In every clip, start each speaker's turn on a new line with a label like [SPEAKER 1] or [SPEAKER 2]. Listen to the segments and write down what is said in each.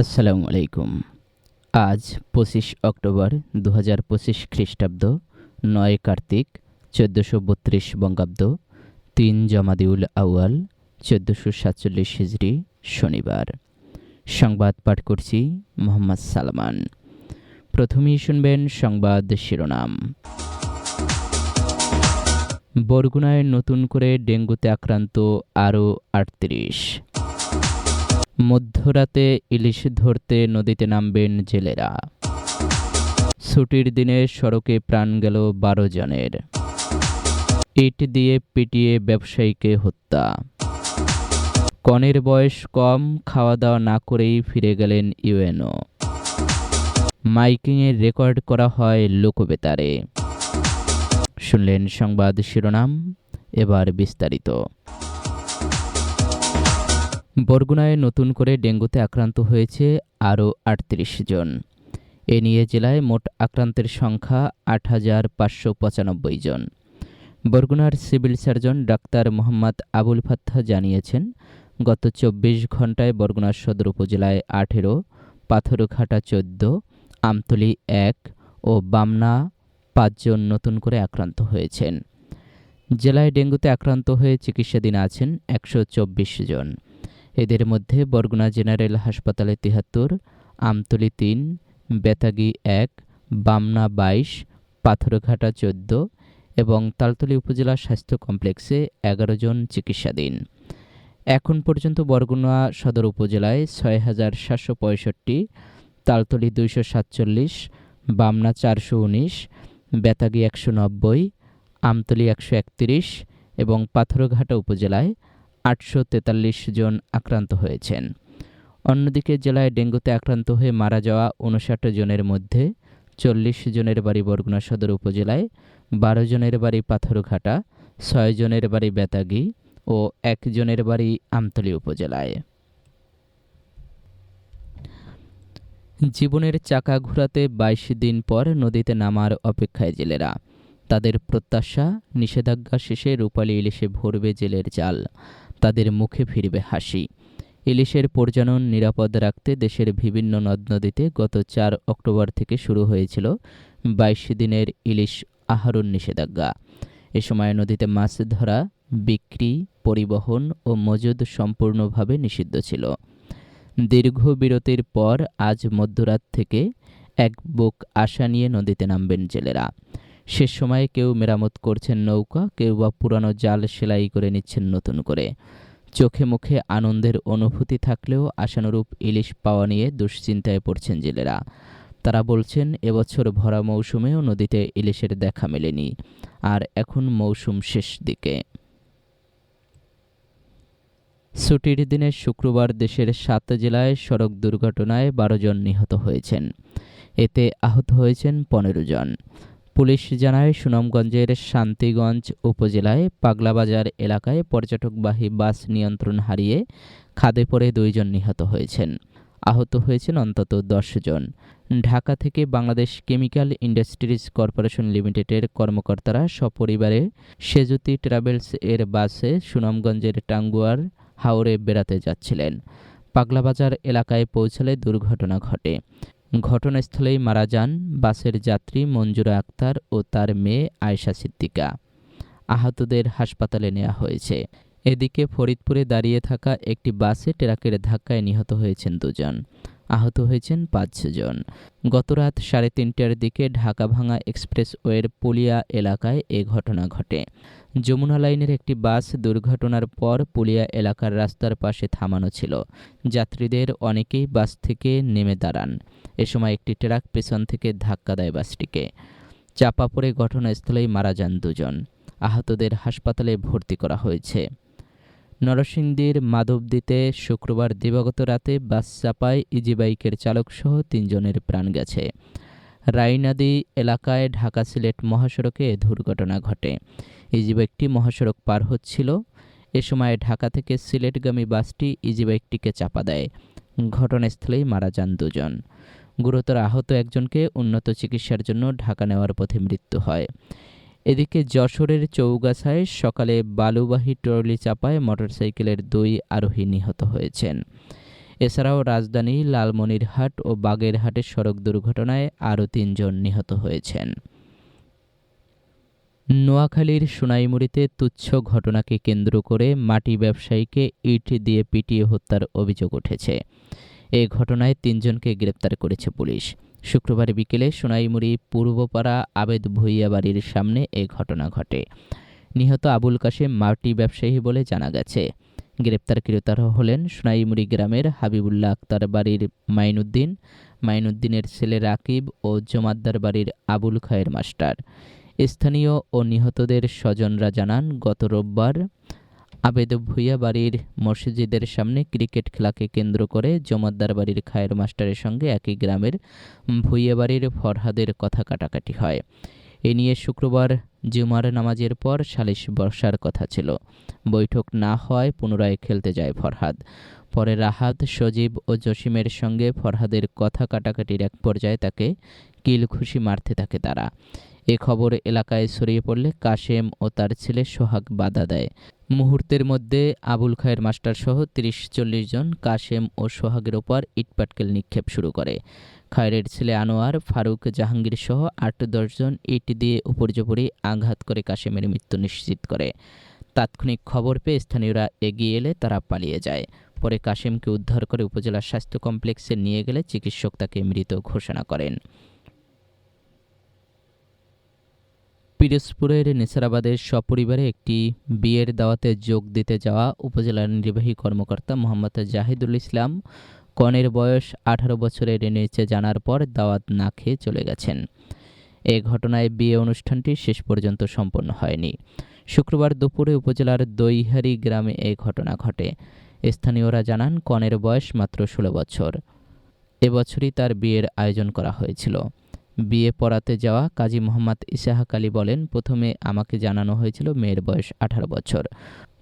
[SPEAKER 1] আসসালামু আলাইকুম। আজ পঁচিশ অক্টোবর দু হাজার পঁচিশ খ্রিস্টাব্দ, নয় কার্তিক, চোদ্দোশো বত্রিশ বঙ্গাব্দ, তিন জমাদিউল আউয়াল, চোদ্দোশো সাতচল্লিশ হিজড়ি শনিবার। সংবাদ পাঠ করছি মোহাম্মদ সালমান। প্রথমেই শুনবেন সংবাদ শিরোনাম। বরগুনায় নতুন করে ডেঙ্গুতে আক্রান্ত আরও আটত্রিশ। মধ্যরাতে ইলিশ ধরতে নদীতে নামবেন জেলেরা। ছুটির দিনে সড়কে প্রাণ গেল বারো জনের। ইট দিয়ে পিটিয়ে ব্যবসায়ীকে হত্যা। কনের বয়স কম খাওয়া দাওয়া না করেই ফিরে গেলেন ইউএনও। মাইকিংয়ে রেকর্ড করা হয় লোকবেতারে। শুনলেন সংবাদ শিরোনাম, এবার বিস্তারিত। বরগুনায় নতুন করে ডেঙ্গুতে আক্রান্ত হয়েছে আরও আটত্রিশ জন। এ নিয়ে জেলায় মোট আক্রান্তের সংখ্যা আট হাজার পাঁচশো পঁচানব্বই জন। বরগুনার civil surgeon doctor Mohammad Abul Fatta জানিয়েছেন, গত চব্বিশ ঘন্টায় বরগুনা সদর উপজেলায় আঠেরো, পাথরঘাটা চোদ্দ, আমতলী এক ও বামনা পাঁচজন নতুন করে আক্রান্ত হয়েছেন। জেলায় ডেঙ্গুতে আক্রান্ত হয়ে চিকিৎসাধীন আছেন একশো চব্বিশ জন। এদের মধ্যে বরগুনা জেনারেল হাসপাতালে তিহাত্তর, আমতলি তিন, বেতাগি এক, বামনা বাইশ, পাথরঘাটা চোদ্দ এবং তালতলি উপজেলা স্বাস্থ্য কমপ্লেক্সে এগারো জন চিকিৎসাধীন। এখন পর্যন্ত বরগুনা সদর উপজেলায় ছয় হাজার সাতশো পঁয়ষট্টি, তালতলি দুইশো সাতচল্লিশ, বামনা চারশো উনিশ, বেতাগি একশো নব্বই, আমতলি একশো একত্রিশ এবং পাথরঘাটা উপজেলায় আটশো তেতাল্লিশ জন আক্রান্ত হয়েছেন। অন্যদিকে জেলায় ডেঙ্গুতে আক্রান্ত হয়ে মারা যাওয়া উনষাট জনের মধ্যে চল্লিশ জনের বাড়ি বরগুনা সদর উপজেলায়, বারো জনের বাড়ি পাথরঘাটা, ছয় জনের বাড়ি বেতাগি ও একজনের বাড়ি আমতলী উপজেলায়। জীবনের চাকা ঘোরাতে বাইশ দিন পর নদীতে নামার অপেক্ষায় জেলেরা। তাদের প্রত্যাশা, নিষেধাজ্ঞা শেষে রূপালী ইলিশে ভরবে জেলের জাল। তাদের মুখে ফিরবে হাসি। ইলিশের প্রজনন নিরাপদ রাখতে দেশের বিভিন্ন নদ নদীতে গত চার অক্টোবর থেকে শুরু হয়েছিল বাইশ দিনের ইলিশ আহরণ নিষেধাজ্ঞা। এ সময় নদীতে মাছ ধরা, বিক্রি, পরিবহন ও মজুদ সম্পূর্ণভাবে নিষিদ্ধ ছিল। দীর্ঘ বিরতির পর আজ মধ্যরাত থেকে এক বুক আশা নিয়ে নদীতে নামবেন জেলেরা। শেষ সময়ে কেউ মেরামত করছেন নৌকা, কেউ বা পুরানো জাল সেলাই করে নিচ্ছেন নতুন করে। চোখে মুখে আনন্দের অনুভূতি থাকলেও আশানুরূপ ইলিশ পাওয়া নিয়ে দুশ্চিন্তায় পড়ছেন জেলেরা। তারা বলছেন, এবছর ভরা মৌসুমেও নদীতে ইলিশের দেখা মেলেনি। আর এখন মৌসুম শেষ দিকে। ছুটির দিনে শুক্রবার দেশের সাত জেলায় সড়ক দুর্ঘটনায় বারো জন নিহত হয়েছেন। এতে আহত হয়েছেন পনেরো জন। পুলিশ জানায়, সুনামগঞ্জের শান্তিগঞ্জ উপজেলায় পাগলাবাজার এলাকায় পর্যটকবাহী বাস নিয়ন্ত্রণ হারিয়ে খাদে পড়ে দুইজন নিহত হয়েছেন। আহত হয়েছেন অন্তত দশ জন। ঢাকা থেকে বাংলাদেশ কেমিক্যাল ইন্ডাস্ট্রিজ কর্পোরেশন লিমিটেডের কর্মকর্তারা সপরিবারে সেজুতি ট্রাভেলস এর বাসে সুনামগঞ্জের টাঙ্গুয়ার হাওড়ে বেড়াতে যাচ্ছিলেন। পাগলাবাজার এলাকায় পৌঁছালে দুর্ঘটনা ঘটে। ঘটনাস্থলেই মারা যান বাসের যাত্রী মঞ্জুরা আক্তার ও তার মেয়ে আয়েশা সিদ্দিকা। আহতদের হাসপাতালে নেওয়া হয়েছে। এদিকে ফরিদপুরে দাঁড়িয়ে থাকা একটি বাসে ট্রাকের ধাক্কায় নিহত হয়েছেন দুজন। আহত হয়েছেন পাঁচজন। গতরাত সাড়ে তিনটার দিকে ঢাকা ভাঙা এক্সপ্রেসওয়ের পুলিয়া এলাকায় এ ঘটনা ঘটে। যমুনা লাইনের একটি বাস দুর্ঘটনার পর পুলিয়া এলাকার রাস্তার পাশে থামানো ছিল। যাত্রীদের অনেকেই বাস থেকে নেমে দাঁড়ান। এ সময় একটি ট্রাক পেছন থেকে ধাক্কা দেয় বাসটিকে। চাপা পড়ে ঘটনাস্থলেই মারা যান দুজন। আহতদের হাসপাতালে ভর্তি করা হয়েছে। নরসিংদীর মাধবদীতে শুক্রবার দিবাগত রাতে বাস চাপায় ইজি বাইকের চালকসহ তিনজনের প্রাণ গেছে। রাইনাদি এলাকায় ঢাকা সিলেট মহাসড়কে এ দুর্ঘটনা ঘটে। ইজি বাইকটি মহাসড়ক পার হচ্ছিল। এ সময় ঢাকা থেকে সিলেটগামী বাসটি ইজি বাইকটিকে চাপা দেয়। ঘটনাস্থলেই মারা যান দুজন। গুরুতর আহত একজনকে উন্নত চিকিৎসার জন্য ঢাকা নেওয়ার পথে মৃত্যু হয়। এদিকে যশোরের চৌগাছায় সকালে বালুবাহী ট্রলি চাপায় মোটরসাইকেলের দুই আরোহী নিহত হয়েছেন। এছাড়াও রাজধানী লালমনিরহাট ও বাগেরহাটের সড়ক দুর্ঘটনায় আরও তিনজন নিহত হয়েছেন। নোয়াখালীর সোনাইমুড়িতে তুচ্ছ ঘটনাকে কেন্দ্র করে মাটি ব্যবসায়ীকে ইট দিয়ে পিটিয়ে হত্যার অভিযোগ উঠেছে। এ ঘটনায় তিনজনকে গ্রেপ্তার করেছে পুলিশ। শুক্রবার বিকেলে সোনাইমুড়ি পূর্বপাড়া আবেদ ভুইয়া বাড়ির সামনে এ ঘটনা ঘটে। নিহত আবুল কাশেম মাটি ব্যবসায়ী বলে জানা গেছে। গ্রেপ্তারকৃতরা হলেন সোনাইমুড়ি গ্রামের হাবিবুল্লাহ আক্তার বাড়ির মাইনুদ্দিন, মাইনুদ্দিনের ছেলে রাকিব ও জমাদ্দার বাড়ির আবুল খায়ের মাস্টার। স্থানীয় ও নিহতদের স্বজনরা জানান, গত রোববার আবেদ ভুইয়া বাড়ির মসজিদের সামনে ক্রিকেট খেলাকে কেন্দ্র করে জমাদ্দার বাড়ির খায়ের মাস্টারের সঙ্গে একই গ্রামের ভুইয়া বাড়ির ফরহাদের কথা কাটাকাটি হয়। এ নিয়ে শুক্রবার জুমার নামাজের পর সালিশ বর্ষার কথা ছিল। বৈঠক না হওয়ায় পুনরায় খেলতে যায় ফরহাদ। পরে রাহাত, সজীব ও জসিমের সঙ্গে ফরহাদের কথা কাটাকাটির এক পর্যায়ে তাকে কিল খুশি মারতে থাকে তারা। এ খবর এলাকায় ছড়িয়ে পড়লে কাশেম ও তার ছেলে সোহাগ বাধা দেয়। মুহূর্তের মধ্যে আবুল খায়ের মাস্টার সহ তিরিশ চল্লিশ জন কাশেম ও সোহাগের ওপর ইটপাটকেল নিক্ষেপ শুরু করে। খায়রের ছেলে আনোয়ার ফারুক জাহাঙ্গীর সহ আট দশজন ইট দিয়ে উপর্যুপরি আঘাত করে কাশেমের মৃত্যু নিশ্চিত করে। তাৎক্ষণিক খবর পেয়ে স্থানীয়রা এগিয়ে এলে তারা পালিয়ে যায়। পরে কাশেমকে উদ্ধার করে উপজেলা স্বাস্থ্য কমপ্লেক্সে নিয়ে গেলে চিকিৎসক তাকে মৃত ঘোষণা করেন। পিরোজপুরের নেসারাবাদের সপরিবারে একটি বিয়ের দাওয়াতে যোগ দিতে যাওয়া উপজেলার নির্বাহী কর্মকর্তা মোহাম্মদ জাহিদুল ইসলাম কনের বয়স আঠারো বছরের নিচে জানার পর দাওয়াত না খেয়ে চলে গেছেন। এ ঘটনায় বিয়ে অনুষ্ঠানটি শেষ পর্যন্ত সম্পন্ন হয়নি। শুক্রবার দুপুরে উপজেলার দইহারি গ্রামে এই ঘটনা ঘটে। স্থানীয়রা জানান, কনের বয়স মাত্র ষোলো বছর। এবছরই তার বিয়ের আয়োজন করা হয়েছিল। বিয়ে পড়াতে যাওয়া কাজী মোহাম্মদ ইসাহাক আলী বলেন, প্রথমে আমাকে জানানো হয়েছিল মেয়ের বয়স আঠারো বছর।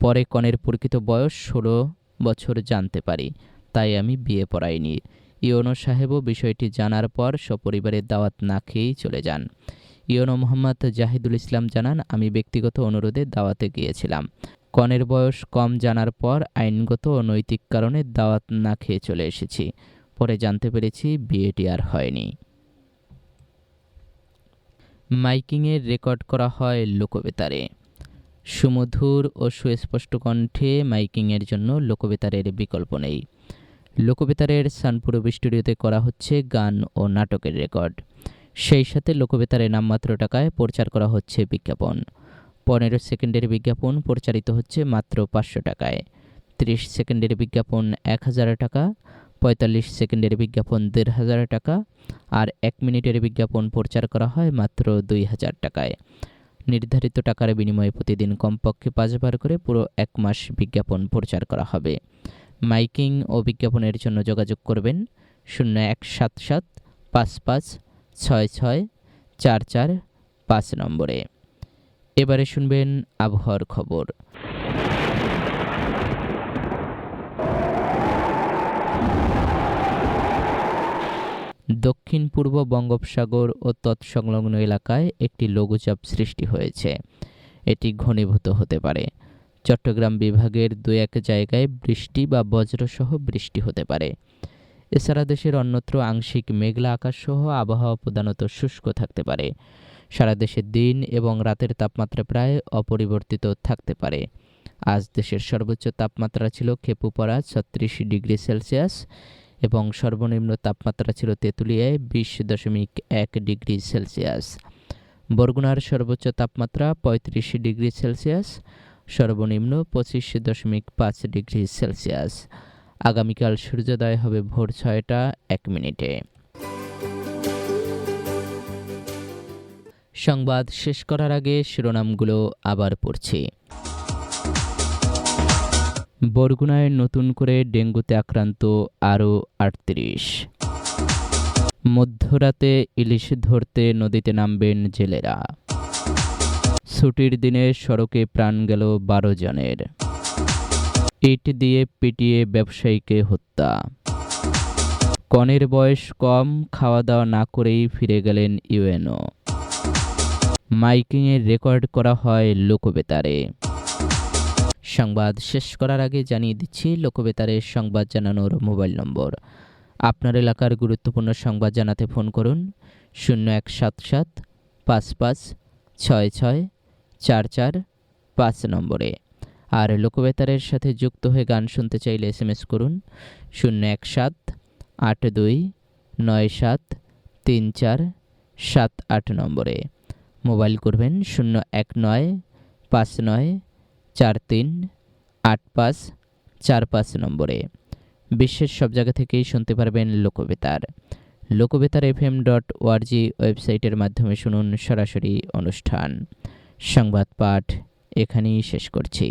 [SPEAKER 1] পরে কনের প্রকৃত বয়স ষোলো বছর জানতে পারি। তাই আমি বিয়ে পড়াইনি। ইয়নো সাহেবও বিষয়টি জানার পর সপরিবারের দাওয়াত না খেয়েই চলে যান। ইয়নো মোহাম্মদ জাহিদুল ইসলাম জানান, আমি ব্যক্তিগত অনুরোধে দাওয়াতে গিয়েছিলাম। কনের বয়স কম জানার পর আইনগত ও নৈতিক কারণে দাওয়াত না খেয়ে চলে এসেছি। পরে জানতে পেরেছি বিয়েটি আর হয়নি। মাইকিংয়ের রেকর্ড করা হয় লোকবেতারে। সুমধুর ও সুস্পষ্ট কণ্ঠে মাইকিংয়ের জন্য লোকবেতারের বিকল্প নেই। লোকবেতারের সানপুরব স্টুডিওতে করা হচ্ছে গান ও নাটকের রেকর্ড। সেই সাথে লোকবেতারে নামমাত্র টাকায় প্রচার করা হচ্ছে বিজ্ঞাপন। পনেরো সেকেন্ডের বিজ্ঞাপন প্রচারিত হচ্ছে মাত্র পাঁচশো টাকায়। ত্রিশ সেকেন্ডের বিজ্ঞাপন এক হাজার টাকা, পঁয়তাল্লিশ সেকেন্ডের বিজ্ঞাপন দেড় হাজার টাকা, আর এক মিনিটের বিজ্ঞাপন প্রচার করা হয় মাত্র দুই হাজার টাকায়। নির্ধারিত টাকার বিনিময়ে প্রতিদিন কমপক্ষে পাঁচবার করে পুরো এক মাস বিজ্ঞাপন প্রচার করা হবে। মাইকিং ও বিজ্ঞাপনের জন্য যোগাযোগ করবেন শূন্য এক সাত সাত পাঁচ পাঁচ ছয় ছয় চার চার পাঁচ নম্বরে। এবারে শুনবেন আবহাওয়ার খবর। দক্ষিণ পূর্ব বঙ্গোপসাগর ও তৎসংলগ্ন এলাকায় একটি লঘুচাপ সৃষ্টি হয়েছে। এটি ঘনীভূত হতে পারে। চট্টগ্রাম বিভাগের দু এক জায়গায় বৃষ্টি বা বজ্রসহ বৃষ্টি হতে পারে। এছাড়া দেশের অন্যত্র আংশিক মেঘলা আকাশসহ আবহাওয়া প্রধানত শুষ্ক থাকতে পারে। সারা দেশে দিন এবং রাতের তাপমাত্রা প্রায় অপরিবর্তিত থাকতে পারে। আজ দেশের সর্বোচ্চ তাপমাত্রা ছিল খেপুপাড়া ছত্রিশ ডিগ্রি সেলসিয়াস। এবং সর্বনিম্ন তাপমাত্রা ছিল তেঁতুলিয়ায় বিশ দশমিক এক ডিগ্রি সেলসিয়াস। বরগুনার সর্বোচ্চ তাপমাত্রা পঁয়ত্রিশ ডিগ্রি সেলসিয়াস, সর্বনিম্ন পঁচিশ দশমিক পাঁচ ডিগ্রি সেলসিয়াস। আগামীকাল সূর্যোদয় হবে ভোর ছয়টা এক মিনিটে। সংবাদ শেষ করার আগে শিরোনামগুলো আবার পড়ছি। বরগুনায় নতুন করে ডেঙ্গুতে আক্রান্ত আরও আটত্রিশ। মধ্যরাতে ইলিশ ধরতে নদীতে নামবেন জেলেরা। ছুটির দিনে সড়কে প্রাণ গেল বারো জনের। ইট দিয়ে পিটিয়ে ব্যবসায়ীকে হত্যা। কনের বয়স কম খাওয়া দাওয়া না করেই ফিরে গেলেন ইউএনও। মাইকিংয়ের রেকর্ড করা হয় লোকবেতারে। সংবাদ শেষ করার আগে জানিয়ে দিচ্ছি লোকবেতারের সংবাদ জানানোর মোবাইল নম্বর। আপনার এলাকার গুরুত্বপূর্ণ সংবাদ জানাতে ফোন করুন, শূন্য এক সাত সাত পাঁচ পাঁচ ছয় ছয় চার চার পাঁচ নম্বরে। আর লোকবেতারের সাথে যুক্ত হয়ে গান শুনতে চাইলে এস এম এস করুন, শূন্য এক সাত আট দুই নয় সাত তিন চার সাত আট নম্বরে। মোবাইল করবেন, শূন্য এক নয় পাঁচ নয় চার তিন, আট পাঁচ, চার পাঁচ নম্বরে। বিশ্বের সব জায়গা থেকেই শুনতে পারবেন Lokobetar. Lokobetar F M dot ORG ওয়েবসাইটের মাধ্যমে শুনুন সরাসরি অনুষ্ঠান। সংবাদ পাঠ এখানেই শেষ করছি।